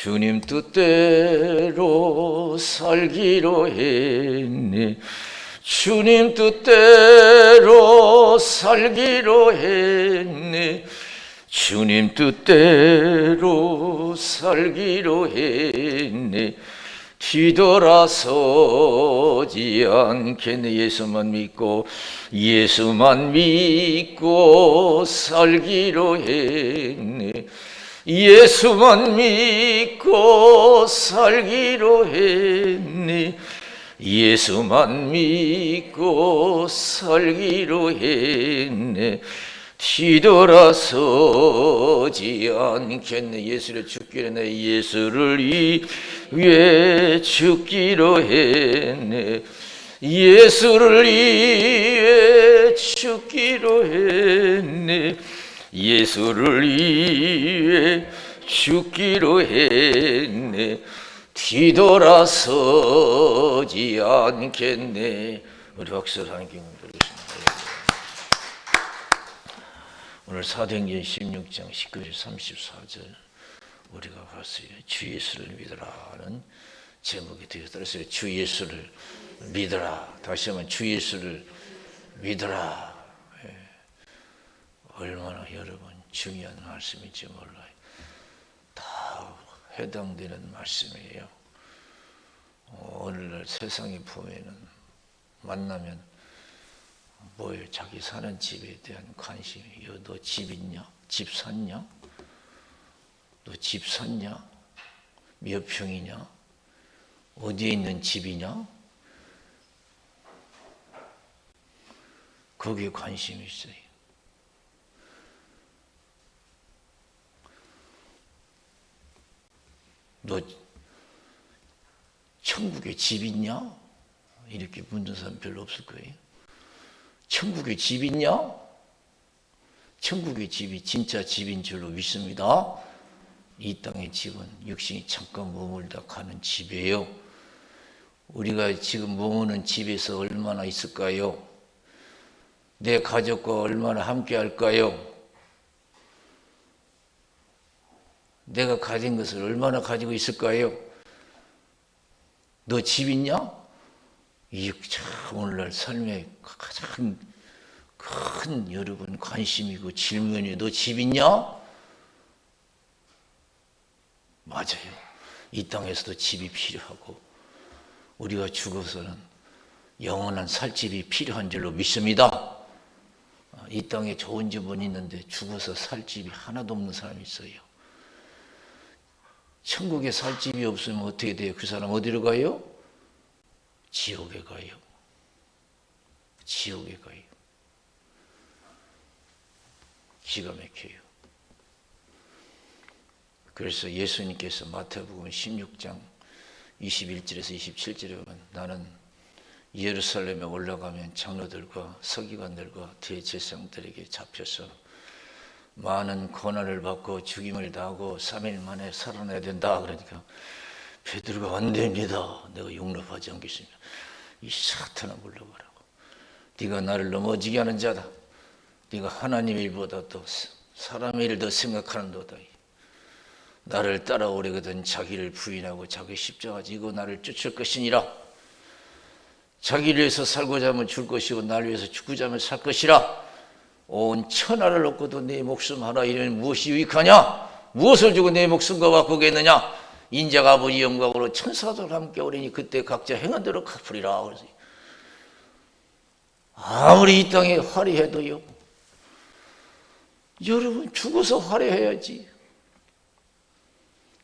주님 뜻대로 살기로 했네 주님 뜻대로 살기로 했네 주님 뜻대로 살기로 했네 뒤돌아서지 않겠네. 예수만 믿고 예수만 믿고 살기로 했네 예수만 믿고 살기로 했네 예수만 믿고 살기로 했네. 뒤돌아서지 않겠네. 예수를 죽기로 내 예수를 위해 죽기로 했네. 예수를 위해 죽기로 했네 예수를 위해 죽기로 했네. 뒤돌아서지 않겠네. 우리 박수를 하나님께 드리겠습니다. 오늘 사도행전 16장 19절 34절 우리가 봤어요. 주 예수를 믿으라는 제목이 되었어요. 주 예수를 믿으라. 다시 한번 주 예수를 믿으라. 예. 얼마나 여러분 중요한 말씀인지 몰라요 다 해당되는 말씀이에요 어, 오늘날 세상에 보면은 만나면 뭐예요? 자기 사는 집에 대한 관심이요. 너집 있냐? 집 샀냐? 너 집 샀냐? 몇 평이냐? 어디에 있는 집이냐? 거기에 관심이 있어요. 너 천국에 집 있냐? 이렇게 묻는 사람 별로 없을 거예요. 천국에 집 있냐? 천국의 집이 진짜 집인 줄로 믿습니다. 이 땅의 집은 육신이 잠깐 머물다 가는 집이에요. 우리가 지금 머무는 집에서 얼마나 있을까요? 내 가족과 얼마나 함께 할까요? 내가 가진 것을 얼마나 가지고 있을까요? 너 집 있냐? 이참 오늘날 삶의 가장 큰 여러분 관심이고 질문이 너 집 있냐? 맞아요. 이 땅에서도 집이 필요하고 우리가 죽어서는 영원한 살집이 필요한 줄로 믿습니다. 이 땅에 좋은 집은 있는데 죽어서 살 집이 하나도 없는 사람이 있어요. 천국에 살 집이 없으면 어떻게 돼요? 그 사람 어디로 가요? 지옥에 가요. 지옥에 가요. 기가 막혀요. 그래서 예수님께서 마태복음 16장 21절에서 27절에 보면 나는 예루살렘에 올라가면 장로들과 서기관들과 대제사장들에게 잡혀서 많은 고난을 받고 죽임을 당하고 3일 만에 살아나야 된다. 그러니까 베드로가 안 됩니다. 내가 용납하지 않겠습니다. 이 사탄아 물러가라고. 네가 나를 넘어지게 하는 자다. 네가 하나님 일보다 더 사람의 일을 더 생각하는 도다. 나를 따라오려거든 자기를 부인하고 자기 십자가 지고 나를 쫓을 것이니라. 자기를 위해서 살고자 하면 줄 것이고 나를 위해서 죽고자 하면 살 것이라. 온 천하를 얻고도 내 목숨 하나 이르면 무엇이 유익하냐? 무엇을 주고 내 목숨과 바꾸겠느냐? 인자가 아버지 영광으로 천사들 함께 오리니 그때 각자 행한 대로 갚으리라. 아무리 이 땅에 화려해도요. 여러분 죽어서 화려해야지.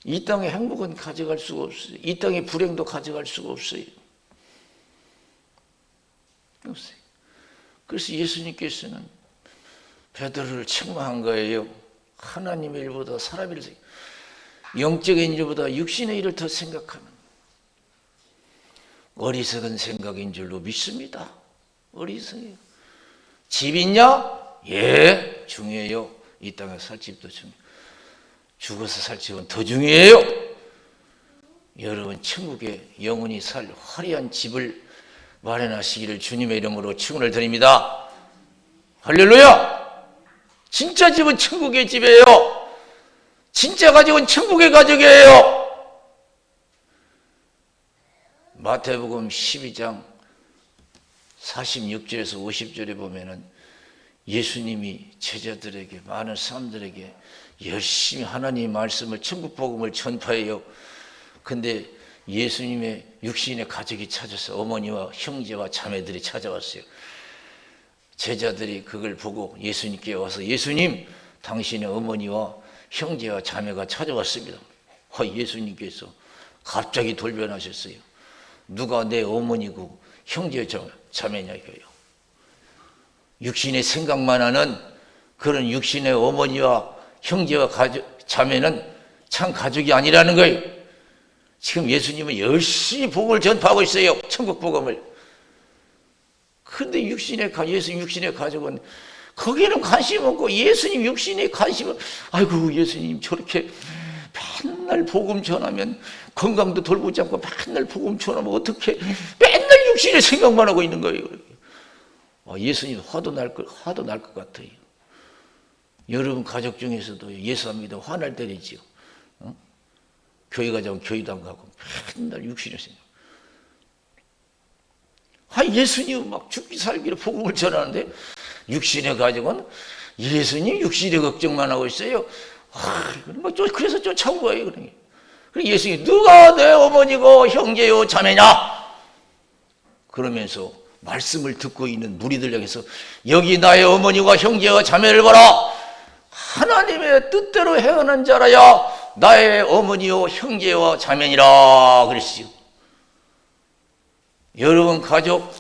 이 땅의 행복은 가져갈 수가 없어요. 이 땅의 불행도 가져갈 수가 없어요. 없어요. 그래서 예수님께서는 베드로를 책망한 거예요. 하나님의 일보다 사람의 일, 영적인 일보다 육신의 일을 더 생각하는 어리석은 생각인 줄로 믿습니다. 어리석해요. 집 있냐? 예, 중요해요. 이 땅에 살 집도 중요해요. 죽어서 살 집은 더 중요해요. 여러분 천국에 영원히 살 화려한 집을 마련하시기를 주님의 이름으로 축원을 드립니다. 할렐루야! 진짜 집은 천국의 집이에요. 진짜 가족은 천국의 가족이에요. 마태복음 12장 46절에서 50절에 보면은 예수님이 제자들에게 많은 사람들에게 열심히 하나님의 말씀을 천국 복음을 전파해요. 근데 예수님의 육신의 가족이 찾아서 어머니와 형제와 자매들이 찾아왔어요. 제자들이 그걸 보고 예수님께 와서 예수님 당신의 어머니와 형제와 자매가 찾아왔습니다. 아, 예수님께서 갑자기 돌변하셨어요. 누가 내 어머니고 형제 자매냐 이거예요. 육신의 생각만 하는 그런 육신의 어머니와 형제와 가족, 자매는 참 가족이 아니라는 거예요. 지금 예수님은 열심히 복음을 전파하고 있어요. 천국 복음을. 근데 육신의 가 예수님 육신의 가족은 거기는 관심 없고 예수님 육신의 관심은 아이고 예수님 저렇게 맨날 복음 전하면 건강도 돌보지 않고 맨날 복음 전하면 어떻게 맨날 육신의 생각만 하고 있는 거예요. 아, 예수님 화도 날 것, 화도 날 것 같아요. 여러분 가족 중에서도 예수 합니다. 화날 때리지요. 어? 교회 가자면 교회도 안 가고 맨날 육신의 생각. 아, 예수님 막 죽기 살기로 복음을 전하는데 육신의 가족은 예수님 육신의 걱정만 하고 있어요. 아, 뭐 그래서 쫓아온 거예요. 그러니. 예수님이 누가 내 어머니고 형제요 자매냐? 그러면서 말씀을 듣고 있는 무리들 에게서 여기 나의 어머니와 형제와 자매를 봐라. 하나님의 뜻대로 행하는 자라야 나의 어머니요 형제와 자매니라 그랬어요. 여러분 가족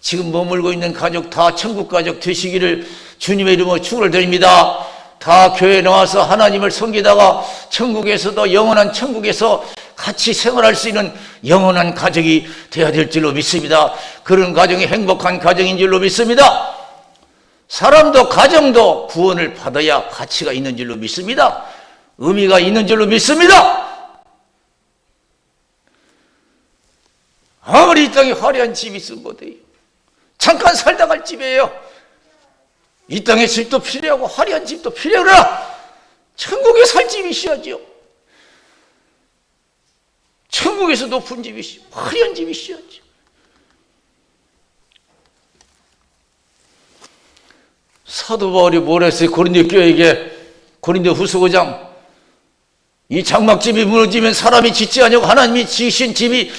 지금 머물고 있는 가족 다 천국 가족 되시기를 주님의 이름으로 축원을 드립니다. 다 교회에 나와서 하나님을 섬기다가 천국에서도 영원한 천국에서 같이 생활할 수 있는 영원한 가족이 되어야 될 줄로 믿습니다. 그런 가정이 행복한 가정인 줄로 믿습니다. 사람도 가정도 구원을 받아야 가치가 있는 줄로 믿습니다. 의미가 있는 줄로 믿습니다. 땅에 화려한 집이 있으면 못해요. 잠깐 살다 갈 집이에요. 이 땅에 집도 필요하고 화려한 집도 필요하구나. 천국에 살 집이 있어야죠. 천국에서 높은 집이 화려한 집이 있어야죠. 사도 바울이 뭘 했어요? 고린도 교회에게 고린도 후서 5장 이 장막집이 무너지면 사람이 짓지 아니고 하나님이 지으신 집이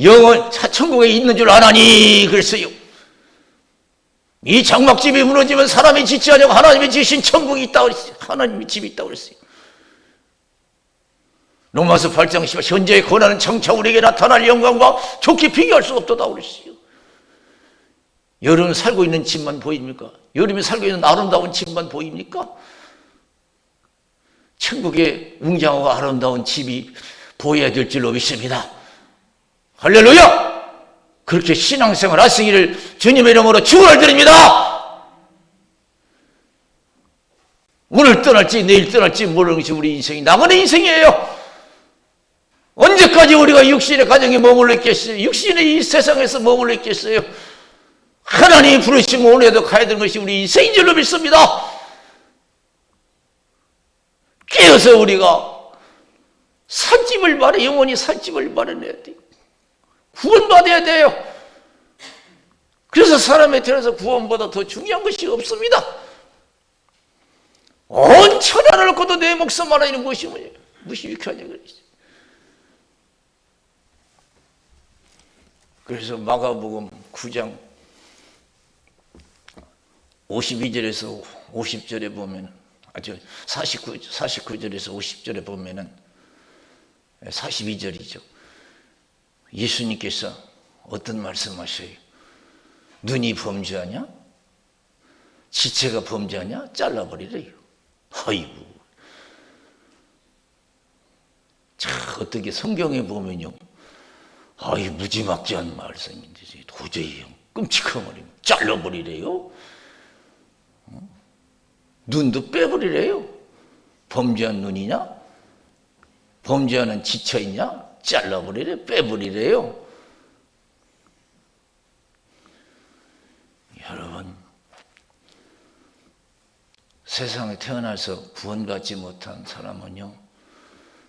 영원 천국에 있는 줄 아나니 그랬어요. 이 장막집이 무너지면 사람이 짓지 않냐고 하나님이 지으신 천국이 있다고 그랬어요. 하나님이 집이 있다고 그랬어요. 로마서 8장 10 현재의 고난은 청차 우리에게 나타날 영광과 좋게 비교할 수 없도다 그랬어요. 여러분 살고 있는 집만 보입니까? 여러분이 살고 있는 아름다운 집만 보입니까? 천국의 웅장하고 아름다운 집이 보여야 될 줄로 믿습니다. 할렐루야! 그렇게 신앙생활 하시기를 주님의 이름으로 축원을 드립니다. 오늘 떠날지 내일 떠날지 모르는 것이 우리 인생이 나만의 인생이에요. 언제까지 우리가 육신의 가정에 머물러 있겠어요? 육신의 이 세상에서 머물러 있겠어요? 하나님이 부르시면 오늘도 가야 되는 것이 우리 인생인 줄로 믿습니다. 깨어서 우리가 살집을 말해 영원히 살집을 마련해야 돼요. 구원받아야 돼요. 그래서 사람에 태어나서 구원보다 더 중요한 것이 없습니다. 온 천하를 놓고도 내 목숨 있는 것이 뭐냐? 무시익하냐 그러지. 그래서 마가복음 9장 52절에서 50절에 보면 아주 49, 49절에서 50절에 보면은 42절이죠. 예수님께서 어떤 말씀하셔요? 눈이 범죄하냐? 지체가 범죄하냐? 잘라버리래요. 아이고. 자, 어떻게 성경에 보면요. 아이, 무지막지한 말씀인데, 도저히 끔찍한 말이 잘라버리래요. 어? 눈도 빼버리래요. 범죄한 눈이냐? 범죄하는 지쳐 있냐? 잘라버리래, 빼버리래요. 여러분, 세상에 태어나서 구원받지 못한 사람은요,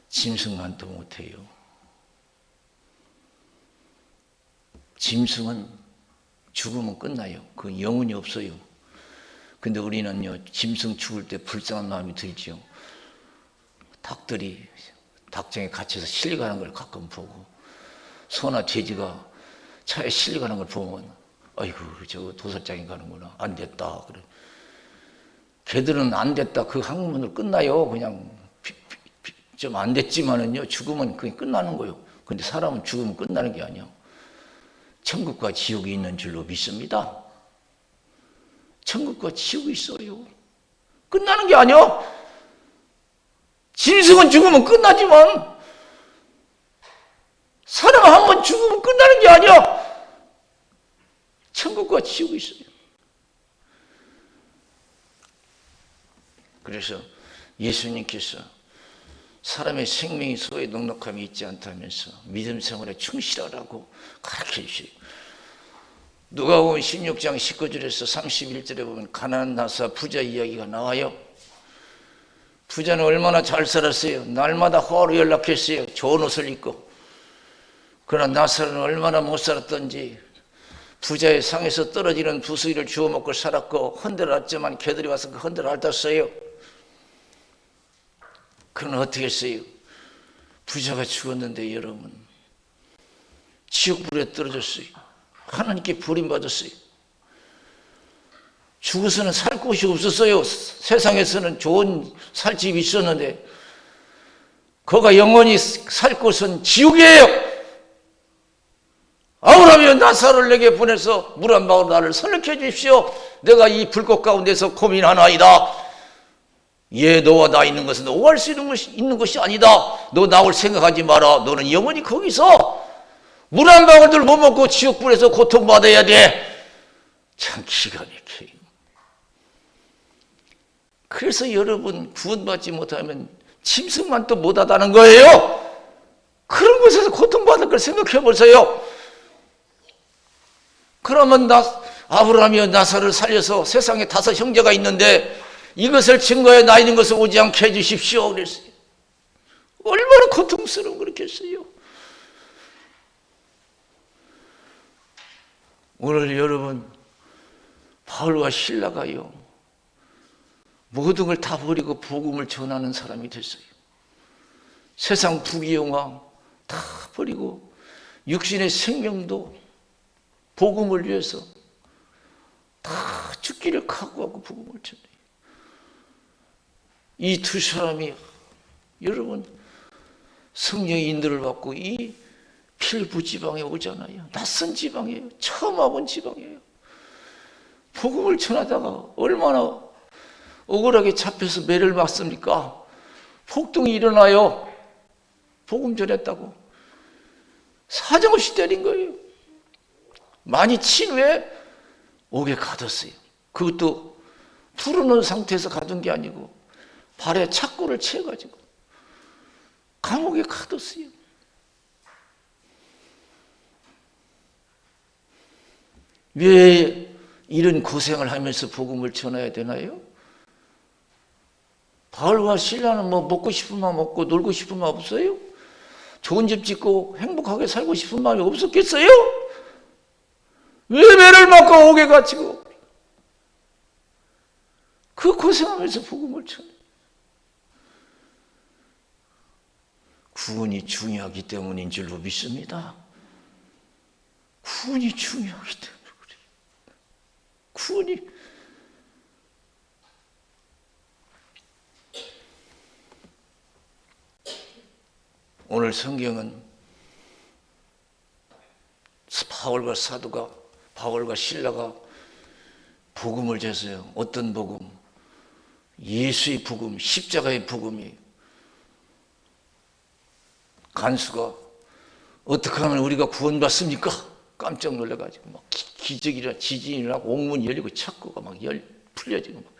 짐승만도 못해요. 짐승은 죽으면 끝나요. 그 영혼이 없어요. 근데 우리는요, 짐승 죽을 때 불쌍한 마음이 들지요. 닭들이 닭장에 갇혀서 실려가는 걸 가끔 보고, 소나 돼지가 차에 실려가는 걸 보면, 아이고, 저거 도살장에 가는구나. 안 됐다. 그래. 걔들은 안 됐다. 그 학문으로 끝나요. 그냥 좀 안 됐지만은요, 죽으면 그게 끝나는 거예요. 근데 사람은 죽으면 끝나는 게 아니야. 천국과 지옥이 있는 줄로 믿습니다. 천국과 지옥이 있어요. 끝나는 게 아니야. 짐승은 죽으면 끝나지만 사람 한 번 죽으면 끝나는 게 아니야. 천국과 지옥이 있어요. 그래서 예수님께서 사람의 생명이 소에 넉넉함이 있지 않다면서 믿음 생활에 충실하라고 가르쳐 주시요 누가 보면 16장 19절에서 31절에 보면 가난한 나사 부자 이야기가 나와요. 부자는 얼마나 잘 살았어요. 날마다 호화로 연락했어요. 좋은 옷을 입고. 그러나 나사는 얼마나 못 살았던지 부자의 상에서 떨어지는 부수기를 주워 먹고 살았고 흔들었지만 개들이 와서 그 흔들 앓았어요. 그는 어떻게 했어요? 부자가 죽었는데 여러분 지옥불에 떨어졌어요. 하나님께 버림받았어요. 죽어서는 살 곳이 없었어요. 세상에서는 좋은 살 집이 있었는데 그가 영원히 살 곳은 지옥이에요. 아우라면 나사를 내게 보내서 물 한 방울 나를 설득해 주십시오. 내가 이 불꽃 가운데서 고민하나이다. 예, 너와 나 있는 것은 오할 수 있는 것이, 있는 것이 아니다. 너 나올 생각하지 마라. 너는 영원히 거기서 물 한 방울들 못 먹고 지옥불에서 고통받아야 돼. 참 기가 막혀요. 그래서 여러분 구원받지 못하면 짐승만 또 못하다는 거예요. 그런 곳에서 고통받을 걸 생각해 보세요. 그러면 나 아브라함이 나사를 살려서 세상에 다섯 형제가 있는데 이것을 증거해 나 있는 것을 오지 않게 해주십시오. 그랬어요. 얼마나 고통스러운 그렇겠어요. 오늘 여러분 바울과 신라가요 모든 걸 다 버리고 복음을 전하는 사람이 됐어요. 세상 부귀영화 다 버리고 육신의 생명도 복음을 위해서 다 죽기를 각오하고 복음을 전해요. 이 두 사람이 여러분 성령의 인도를 받고 이 필부 지방에 오잖아요. 낯선 지방이에요. 처음 와본 지방이에요. 복음을 전하다가 얼마나 억울하게 잡혀서 매를 맞습니까? 폭동이 일어나요. 복음 전했다고. 사정없이 때린 거예요. 많이 친 후에 옥에 가뒀어요. 그것도 푸르는 상태에서 가둔 게 아니고 발에 착고를 채가지고 감옥에 가뒀어요. 왜 이런 고생을 하면서 복음을 전해야 되나요? 바울과 신라는 뭐 먹고 싶은 마음 먹고 놀고 싶은 마음 없어요? 좋은 집 짓고 행복하게 살고 싶은 마음이 없었겠어요? 왜 매를 맞고 옥에 갇히고 그 고생하면서 복음을 전해? 구원이 중요하기 때문인 줄로 믿습니다. 구원이 중요하기 때문에 그래요. 구원이 오늘 성경은 바울과 사도가 바울과 신라가 복음을 졌어요. 어떤 복음? 예수의 복음, 십자가의 복음이 간수가 어떻게 하면 우리가 구원받습니까? 깜짝 놀래가지고 막 기적이라 지진이라 옥문이 열리고 착고가 막 열 풀려지고 막.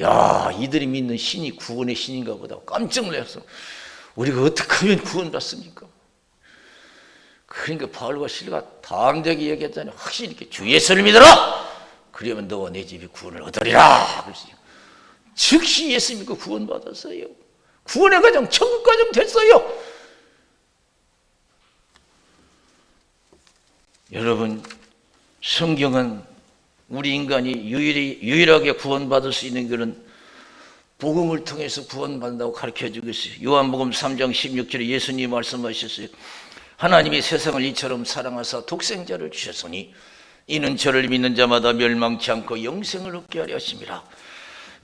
야 이들이 믿는 신이 구원의 신인가 보다 깜짝 놀라서 우리가 어떻게 하면 구원받습니까? 그러니까 바울과 실가 당대하게 얘기했더니 확실히 이렇게 주 예수를 믿어라. 그러면 너와 내 집이 구원을 얻으리라. 그랬어요. 즉시 예수 믿고 구원받았어요. 구원의 과정, 천국 과정 됐어요. 여러분, 성경은 우리 인간이 유일히, 유일하게 구원받을 수 있는 길은 복음을 통해서 구원받는다고 가르쳐 주고 있어요. 요한복음 3장 16절에 예수님 말씀하셨어요. 하나님이 세상을 이처럼 사랑하사 독생자를 주셨으니 이는 저를 믿는 자마다 멸망치 않고 영생을 얻게 하려 하심이라.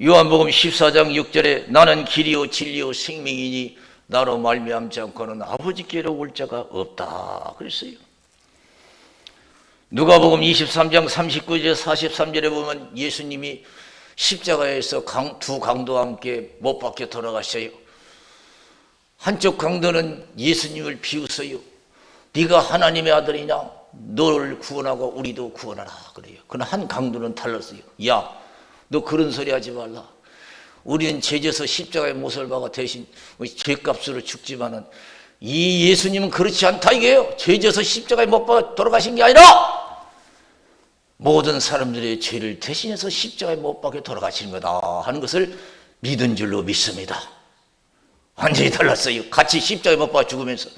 요한복음 14장 6절에 나는 길이요 진리요 생명이니 나로 말미암지 않고는 아버지께로 올 자가 없다 그랬어요. 누가복음 23장 39절 43절에 보면 예수님이 십자가에서 강, 두 강도와 함께 못 박혀 돌아가셔요. 한쪽 강도는 예수님을 비웃어요. 네가 하나님의 아들이냐? 너를 구원하고 우리도 구원하라 그래요. 그러나 한 강도는 달랐어요. 야, 너 그런 소리 하지 말라. 우리는 죄져서 십자가의 못을 박아 대신 죄값으로 죽지만은 이 예수님은 그렇지 않다 이게요. 죄져서 십자가에 못 박아 돌아가신 게 아니라 모든 사람들의 죄를 대신해서 십자가에 못 박혀 돌아가시는 거다 하는 것을 믿은 줄로 믿습니다. 완전히 달랐어요. 같이 십자가에 못 박아 죽으면서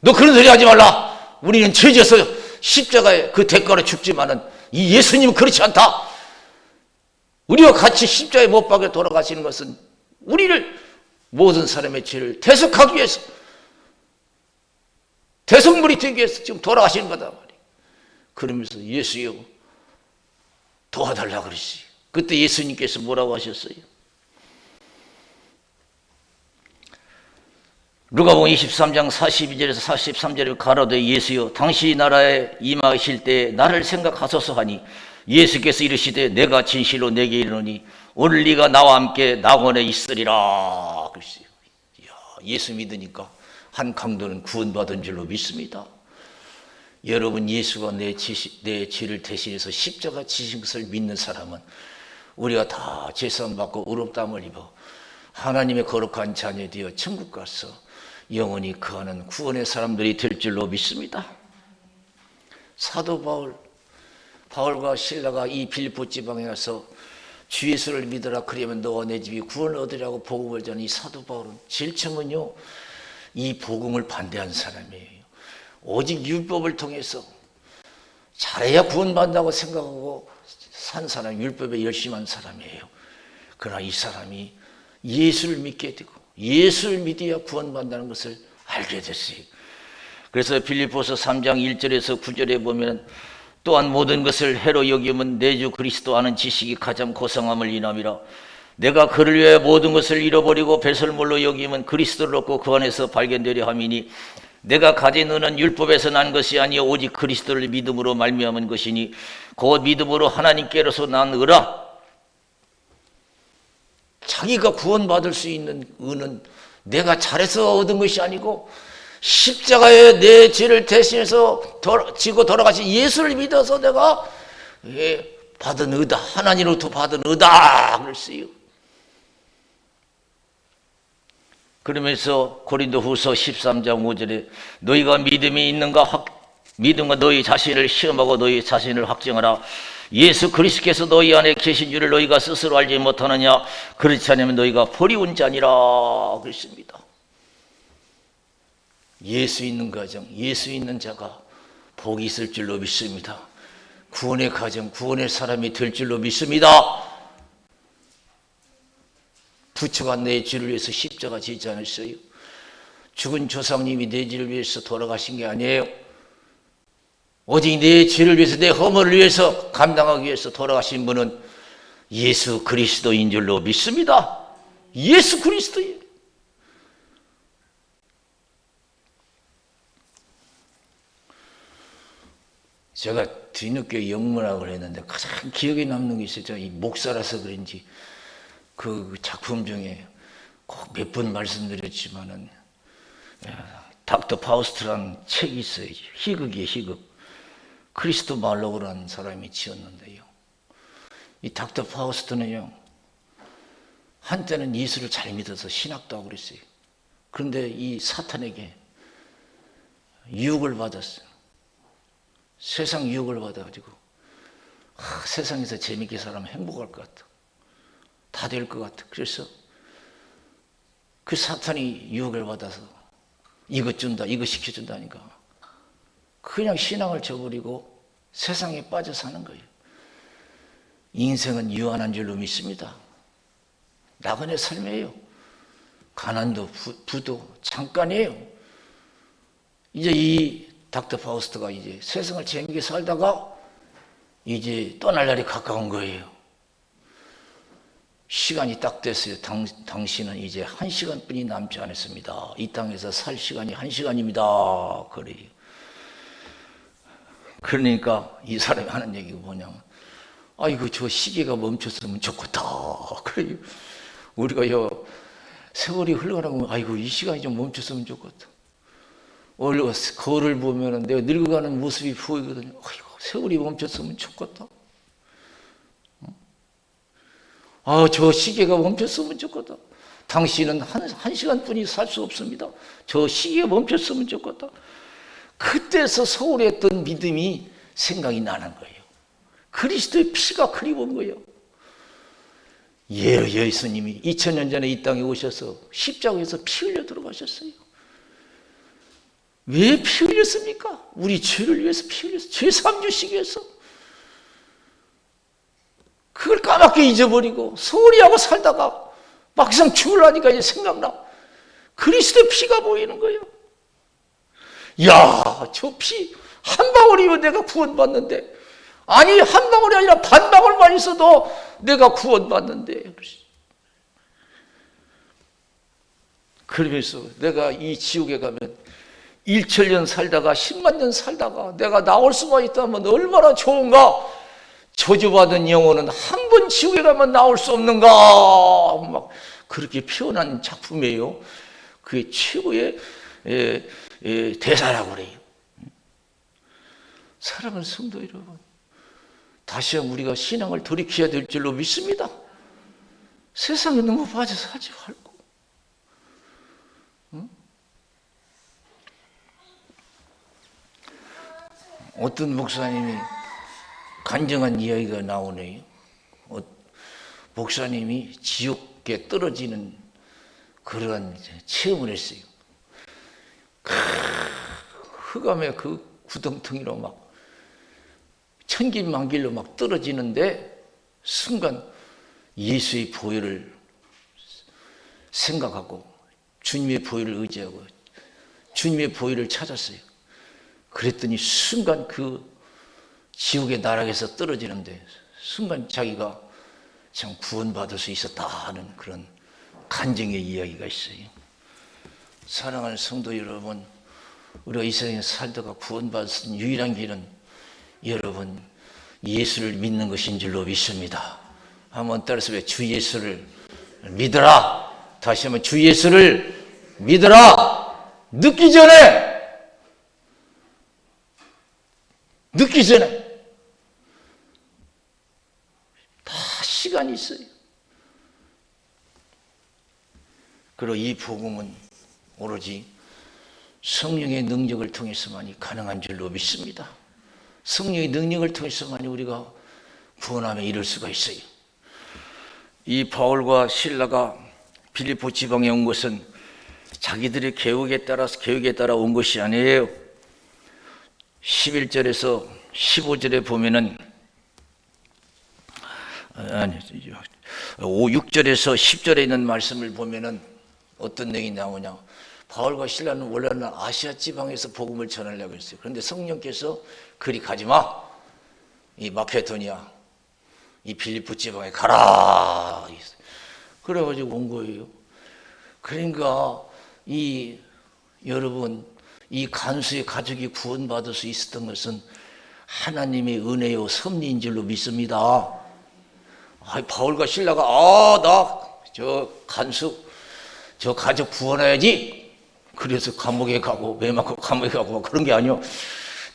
너 그런 소리 하지 말라. 우리는 죄져서 십자가에 그 대가로 죽지만은 이 예수님은 그렇지 않다. 우리와 같이 십자가에 못 박혀 돌아가시는 것은 우리를 모든 사람의 죄를 대속하기 위해서 대속물이 되기 위해서 지금 돌아가시는 거다. 그러면서 예수여 도와달라 그러시. 그때 예수님께서 뭐라고 하셨어요? 누가복음 23장 42절에서 43절을 가로되 예수여 당시 나라에 임하실 때 나를 생각하소서 하니 예수께서 이르시되 내가 진실로 내게 이르노니 오늘 네가 나와 함께 낙원에 있으리라 그랬어요. 이야, 예수 믿으니까 한 강도는 구원받은 줄로 믿습니다. 여러분 예수가 내, 지, 내 죄를 대신해서 십자가 지신 것을 믿는 사람은 우리가 다 죄선 받고 의롭다함을 입어 하나님의 거룩한 자녀 되어 천국 가서 영원히 거하는 구원의 사람들이 될 줄로 믿습니다. 사도 바울 바울과 신라가 이 빌보 지방에 가서 주 예수를 믿어라 그러면 너와 내 집이 구원을 얻으라고 복음을 전이 사도 바울은 처음은요 이 복음을 반대한 사람이에요. 오직 율법을 통해서 잘해야 구원받는다고 생각하고 산 사람, 율법에 열심한 사람이에요. 그러나 이 사람이 예수를 믿게 되고 예수를 믿어야 구원받는다는 것을 알게 됐어요. 그래서 빌립보서 3장 1절에서 9절에 보면 또한 모든 것을 해로 여기면 내주 그리스도 아는 지식이 가장 고상함을 인함이라 내가 그를 위해 모든 것을 잃어버리고 배설물로 여기면 그리스도를 얻고 그 안에서 발견되려 함이니 내가 가진 은은 율법에서 난 것이 아니요 오직 그리스도를 믿음으로 말미암은 것이니 곧 믿음으로 하나님께로서 난 의라. 자기가 구원받을 수 있는 은은 내가 잘해서 얻은 것이 아니고 십자가에 내 죄를 대신해서 지고 돌아가신 예수를 믿어서 내가 예, 받은 의다. 하나님으로부터 받은 의다. 그랬어요. 그러면서 고린도 후서 13장 5절에 너희가 믿음이 있는가 확, 믿음과 너희 자신을 시험하고 너희 자신을 확증하라. 예수 그리스께서 너희 안에 계신 줄을 너희가 스스로 알지 못하느냐? 그렇지 않으면 너희가 버리운 자니라. 그랬습니다. 예수 있는 가정, 예수 있는 자가 복이 있을 줄로 믿습니다. 구원의 가정, 구원의 사람이 될 줄로 믿습니다. 부처가 내 죄를 위해서 십자가 지지 않았어요. 죽은 조상님이 내 죄를 위해서 돌아가신 게 아니에요. 오직 내 죄를 위해서 내 허물을 위해서 감당하기 위해서 돌아가신 분은 예수 그리스도인 줄로 믿습니다. 예수 그리스도예요. 제가 뒤늦게 영문학을 했는데 가장 기억에 남는 게 있어요. 이 목사라서 그런지 그 작품 중에 꼭 몇 번 말씀드렸지만은 닥터 파우스트라는 책이 있어요. 희극이에요, 희극. 크리스토 말로그라는 사람이 지었는데요. 이 닥터 파우스트는요, 한때는 예수를 잘 믿어서 신학도 하고 그랬어요. 그런데 이 사탄에게 유혹을 받았어요. 세상 유혹을 받아가지고, 아, 세상에서 재밌게 살면 행복할 것 같아. 다 될 것 같아. 그래서 그 사탄이 유혹을 받아서 이것 준다, 이거 시켜준다니까. 그냥 신앙을 저버리고 세상에 빠져 사는 거예요. 인생은 유한한 줄로 믿습니다. 나그네 삶이에요. 가난도 부, 부도 잠깐이에요. 이제 이 닥터 파우스트가 이제 세상을 재미있게 살다가 이제 떠날 날이 가까운 거예요. 시간이 딱 됐어요. 당, 당신은 이제 한 시간뿐이 남지 않았습니다. 이 땅에서 살 시간이 한 시간입니다. 그래요. 그러니까 이 사람이 하는 얘기가 뭐냐면, 아이고, 저 시계가 멈췄으면 좋겠다. 그래요. 우리가 요 세월이 흘러가는 거, 아이고, 이 시간이 좀 멈췄으면 좋겠다. 원래 거울을 보면은 내가 늙어가는 모습이 보이거든요. 아이고, 세월이 멈췄으면 좋겠다. 아, 저 시계가 멈췄으면 좋겠다. 당신은 한, 한 시간뿐이 살 수 없습니다. 저 시계가 멈췄으면 좋겠다. 그때서 소홀했던 믿음이 생각이 나는 거예요. 그리스도의 피가 그리운 거예요. 예, 예수님이 2000년 전에 이 땅에 오셔서 십자가에서 피 흘려 들어가셨어요. 왜 피 흘렸습니까? 우리 죄를 위해서 피 흘렸어. 죄 삼 주시기 위해서. 그걸 까맣게 잊어버리고 소리하고 살다가 막상 죽으려니까 이제 생각나. 그리스도의 피가 보이는 거예요. 야, 저 피 한 방울이면 내가 구원받는데 아니 한 방울이 아니라 반 방울만 있어도 내가 구원받는데 그러면서 내가 이 지옥에 가면 1천년 살다가 10만 년 살다가 내가 나올 수만 있다면 얼마나 좋은가 저주받은 영혼은 한 번 지옥에 가면 나올 수 없는가? 막 그렇게 표현한 작품이에요. 그게 최고의 에, 에, 대사라고 그래요. 사랑하는 성도 여러분. 다시 우리가 신앙을 돌이켜야 될 줄로 믿습니다. 세상에 너무 빠져 살지 말고. 응? 어떤 목사님이 간증한 이야기가 나오네요. 어, 목사님이 지옥에 떨어지는 그러한 체험을 했어요. 크, 흑암의 그 구덩텅이로 막 천길만길로 막 떨어지는데 순간 예수의 보혈을 생각하고 주님의 보혈을 의지하고 주님의 보혈을 찾았어요. 그랬더니 순간 그 지옥의 나락에서 떨어지는데 순간 자기가 참 구원받을 수 있었다 하는 그런 간증의 이야기가 있어요. 사랑하는 성도 여러분, 우리가 이 세상에 살다가 있는 유일한 길은 여러분 예수를 믿는 것인 줄로 믿습니다. 한번 따라서 주 예수를 믿어라. 다시 한번 주 예수를 믿어라. 늦기 전에 늦기 전에 다 시간이 있어요. 그리고 이 복음은 오로지 성령의 능력을 통해서만이 가능한 줄로 믿습니다. 성령의 능력을 통해서만이 우리가 구원함에 이룰 수가 있어요. 이 바울과 신라가 빌리포 지방에 온 것은 자기들의 계획에 따라서 계획에 따라 온 것이 아니에요. 11절에서 15절에 보면은 아니 5, 6절에서 10절에 있는 말씀을 보면은 어떤 내용이 나오냐? 바울과 신라는 원래는 아시아 지방에서 복음을 전하려고 했어요. 그런데 성령께서 그리 가지 마. 이 마케도니아, 이 빌리프 지방에 가라. 그래가지고 온 거예요. 그러니까 이 여러분 이 간수의 가족이 구원받을 수 있었던 것은 하나님의 은혜요 섭리인 줄로 믿습니다. 아, 바울과 신라가 아나저 간수 저 가족 구원해야지. 그래서 감옥에 가고 매 맞고 감옥에 가고 그런 게 아니요.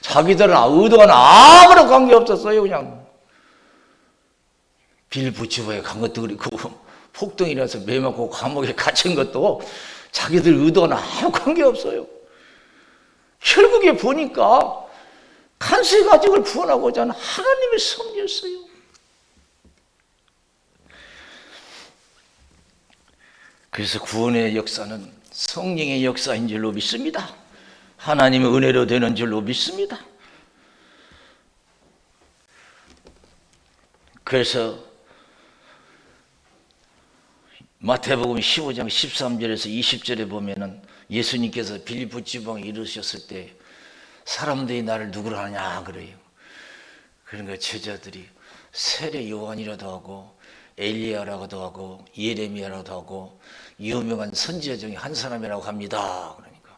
자기들은 의도와는 아무런 관계 없었어요 그냥. 빌부치부에 간 것도 그렇고 폭동이라서 매 맞고 감옥에 갇힌 것도 자기들 의도와는 아무 관계 없어요. 결국에 보니까 간수의 가족을 구원하고자 하는 하나님의 섭리였어요. 그래서 구원의 역사는 성령의 역사인 줄로 믿습니다. 하나님의 은혜로 되는 줄로 믿습니다. 그래서 마태복음 15장 13절에서 20절에 보면은 예수님께서 빌립보 지방에 이르셨을 때 사람들이 나를 누구로 하냐 그래요. 그러니까 제자들이 세례 요한이라도 하고 엘리야라고도 하고 예레미야라도 하고 유명한 선지자 중에 한 사람이라고 합니다. 그러니까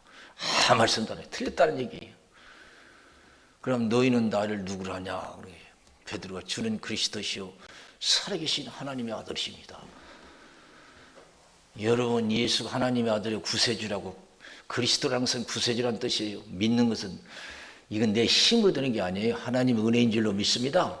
아무 말씀도 안 해. 틀렸다는 얘기예요. 그럼 너희는 나를 누구로 하냐 그래요. 베드로가 주는 그리스도시요 살아계신 하나님의 아들이십니다. 여러분 예수가 하나님의 아들의 구세주라고 그리스도라는 것은 구세주라는 뜻이에요. 믿는 것은 이건 내 힘으로 되는 게 아니에요. 하나님의 은혜인 줄로 믿습니다.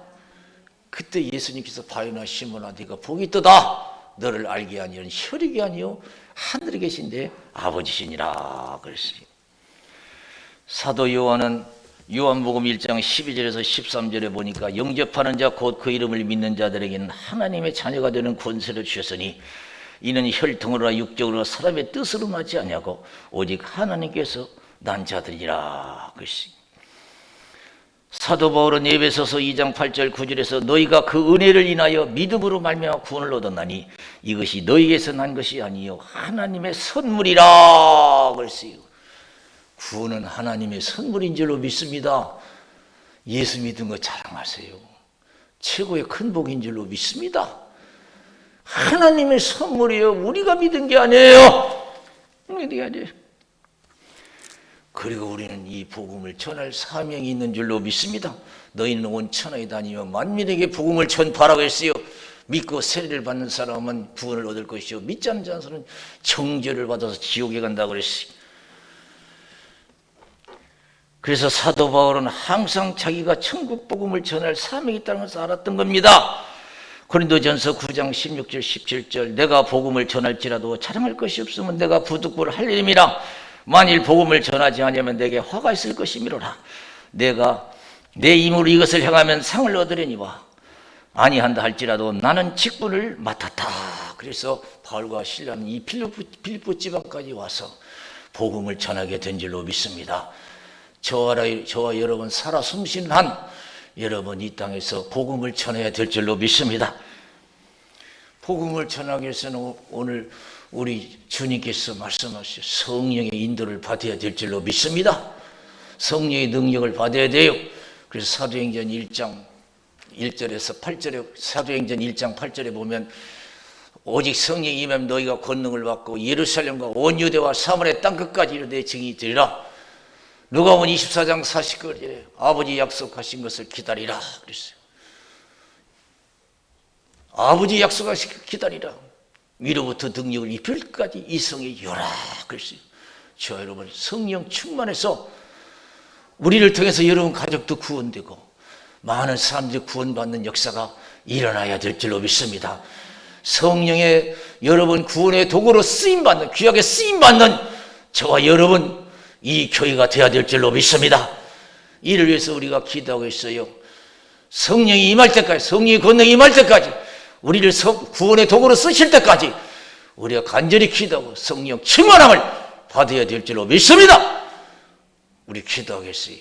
그때 예수님께서 바요나 시몬아 네가 복이 있도다. 너를 알게 아니요 혈육이 아니요 하늘에 계신 내 아버지시니라 그랬어요. 사도 요한은 요한복음 1장 12절에서 13절에 보니까 영접하는 자 곧 그 이름을 믿는 자들에게는 하나님의 자녀가 되는 권세를 주셨으니 이는 혈통으로나 육적으로나 사람의 뜻으로 나지 아니하고 오직 하나님께서 난 자들이라 그랬어요. 사도 바울은 예배서서 2장 8절 9절에서 너희가 그 은혜를 인하여 믿음으로 말미암아 구원을 얻었나니 이것이 너희에서 난 것이 아니요 하나님의 선물이라 그랬어요. 구원은 하나님의 선물인 줄로 믿습니다. 예수 믿은 거 자랑하세요. 최고의 큰 복인 줄로 믿습니다. 하나님의 선물이에요. 우리가 믿은 게 아니에요. 믿은 게 아니에요. 그리고 우리는 이 복음을 전할 사명이 있는 줄로 믿습니다. 너희는 온 천하에 다니며 만민에게 복음을 전파라고 했어요. 믿고 세례를 받는 사람은 구원을 얻을 것이요 믿지 않는 자는 정죄를 받아서 지옥에 간다고 그랬어요. 그래서 사도 바울은 항상 자기가 천국 복음을 전할 사명이 있다는 것을 알았던 겁니다. 고린도전서 9장 16절 17절 내가 복음을 전할지라도 자랑할 것이 없으면 내가 부득불 할 일임이라 만일 복음을 전하지 않으면 내게 화가 있을 것이미로라. 내가 내 힘으로 이것을 행하면 상을 얻으려니와 아니한다 할지라도 나는 직분을 맡았다. 그래서 바울과 신라는 이 필리포, 필리포 지방까지 와서 복음을 전하게 된 줄로 믿습니다. 저와, 저와 여러분 살아 숨쉬는 한 여러분 이 땅에서 복음을 전해야 될 줄로 믿습니다. 복음을 전하기 위해서는 오늘 우리 주님께서 말씀하신 성령의 인도를 받아야 될 줄로 믿습니다. 성령의 능력을 받아야 돼요. 그래서 사도행전 1장 1절에서 8절에 사도행전 1장 8절에 보면 오직 성령이 임하면 너희가 권능을 받고 예루살렘과 온 유대와 사마리아 땅 끝까지 이르되 증이 되리라. 누가복음 24장 40절에 아버지 약속하신 것을 기다리라 그랬어요. 아버지 약속하신 기다리라. 위로부터 능력을 입힐까지 이성에 열라 그랬어요. 저 여러분 성령 충만해서 우리를 통해서 여러분 가족도 구원되고 많은 사람들이 구원받는 역사가 일어나야 될 줄로 믿습니다. 성령의 여러분 구원의 도구로 쓰임 받는 귀하게 쓰임 받는 저와 여러분 이 교회가 되어야 될 줄로 믿습니다. 이를 위해서 우리가 기도하고 있어요. 성령이 임할 때까지, 성령의 권능이 임할 때까지, 우리를 구원의 도구로 쓰실 때까지 우리가 간절히 기도하고 성령 충만함을 받아야 될 줄로 믿습니다. 우리 기도하겠어요.